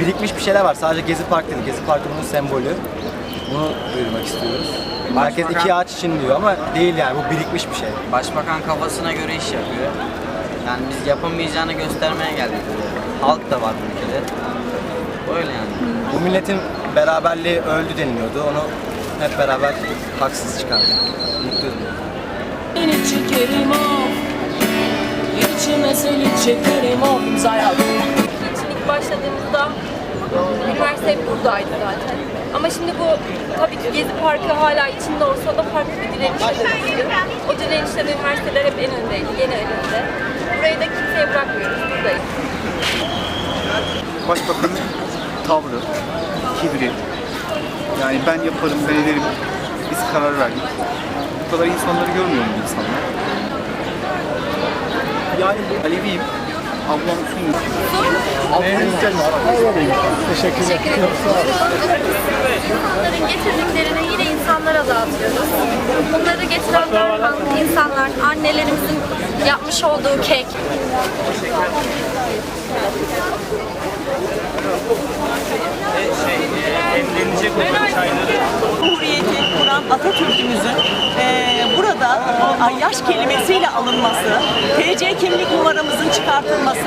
birikmiş bir şeyler var. Sadece Gezi Park değil. Gezi Park bunun sembolü. Bunu duyurmak istiyoruz. Herkes Başbakan- iki ağaç için diyor ama değil yani bu birikmiş bir şey. Başbakan kafasına göre iş yapıyor. Yani biz yapamayacağını göstermeye geldik buraya. Halk da var bu ülkede. Öyle yani. Bu milletin beraberliği öldü deniliyordu. Onu hep beraber haksız çıkardık. Mutluyuz. Seni çekerim of İçime seni çekerim of imzaya ilk başladığımızda üniversite hep buradaydı zaten. Ama şimdi bu tabii ki Gezi Parkı hala içinde olsa da farklı bir direniş. O direnişte de üniversiteler hep en öndeydi, gene en önde. Burayı da kimseye bırakmıyoruz, buradayız. Başbakanın tavrı, kibri. Yani ben yaparım, ben ederim. Biz karar verdik. Bu kadar insanları görmüyor mu insanlar? Yani bu Aleviyim. Ablam Sunni. İnsanların getirdiklerini yine insanlara dağıtıyoruz. Bunları getirenler halk, insanlar, annelerimizin yapmış olduğu kek. Ayyaş kelimesiyle alınması, TC kimlik numaramızın çıkartılması,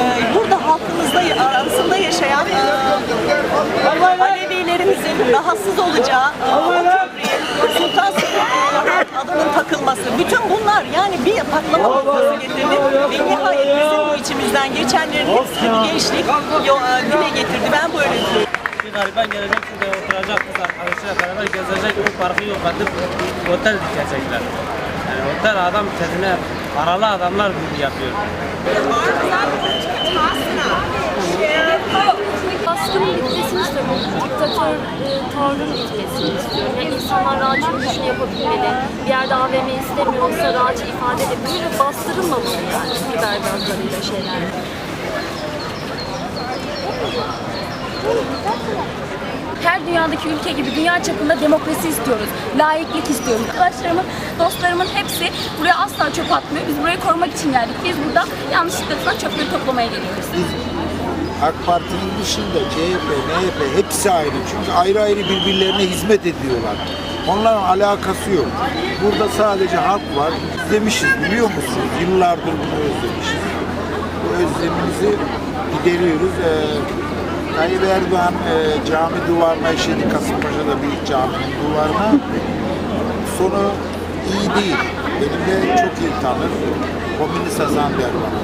eee, burada halkımızda arasında yaşayan eee, Alevilerimizin rahatsız olacağı eee, o köprüye Sultan Süleyman adının takılması, bütün bunlar yani bir patlama noktası getirdi ve nihayet bizim bu içimizden geçenlerin hepsini bu gençlik yo- dile getirdi. Ben böyle. Bir gariban gelecek şurada oturacak kız arkadaşıyla beraber gezecek o parkı yok edip otel dikecekler. Yani otel adam kendine paralı adamlar gibi yapıyor. Baskının bitmesini istiyorum. Diktatör e, tavrın bitmesini istiyorum. Yani insanlar rahatça yürüyüşünü yapabilmeli. Bir yerde AVM istemiyorsa rahatça ifade edebilir ve bastırılmamalı yani biber gazlarıyla şeyler. Her dünyadaki ülke gibi dünya çapında demokrasi istiyoruz. Layıklık istiyoruz. Arkadaşlarımın, dostlarımın hepsi buraya asla çöp atmıyor. Biz burayı korumak için geldik. Biz burada yanlışlıkla çöpleri toplamaya geliyoruz. AK Parti'nin dışında CHP, MHP hepsi ayrı. Çünkü ayrı ayrı birbirlerine hizmet ediyorlar. Onların alakası yok. Burada sadece halk var. Özlemişiz biliyor musunuz? Yıllardır bunu özlemişiz. Bu özlemimizi gideriyoruz. Ee, Tayyip Erdoğan e, cami duvarına işedi Kasımpaşa'da büyük caminin duvarına. Sonu iyi değil. Benim de çok iyi tanır. Komünist Hasan der bana.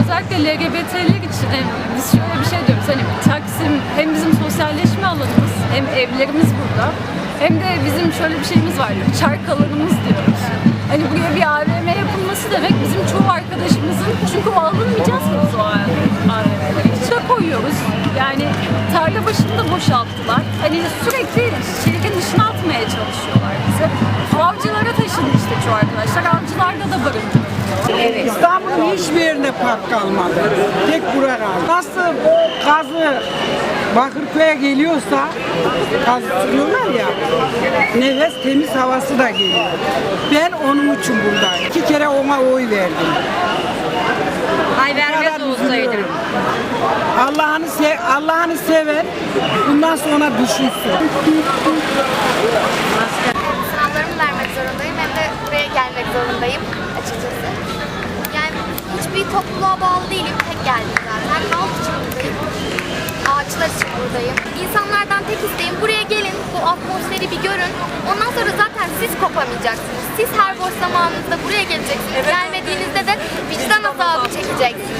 Özellikle LGBT'lik için e, biz şöyle bir şey diyoruz. Hani Taksim hem bizim sosyalleşme alanımız hem evlerimiz burada hem de bizim şöyle bir şeyimiz var. Çark alanımız diyoruz. Hani buraya bir AVM yapılması demek bizim çoğu arkadaşımızın çünkü ki biz o AVM'leri. İçine koyuyoruz. Yani tarla başını da boşalttılar. Hani sürekli şehrin dışına atmaya çalışıyorlar bizi. Avcılara taşındı işte çoğu arkadaşlar. Avcılarda da barındırılıyor. İstanbul'un hiçbir yerinde park kalmadı. Tek bura kaldı. Nasıl gazı Bakırköy'e geliyorsa gaz sürüyorlar ya nefes temiz havası da geliyor. Ben onun için buradayım. İki kere ona oy verdim. Ay vermez olsaydım. Allah'ını se Allah'ını seven bundan sonra düşünsün. Sınavlarımı vermek zorundayım hem de buraya gelmek zorundayım açıkçası. Yani hiçbir topluluğa bağlı değilim. Tek geldim zaten. Halk için buradayım. Ağaçlar için buradayım. İnsanlardan tek isteğim buraya gelin, bu atmosferi bir görün. Ondan sonra zaten siz kopamayacaksınız. Siz her boş zamanınızda buraya geleceksiniz. Gelmediğinizde de vicdan azabı çekeceksiniz.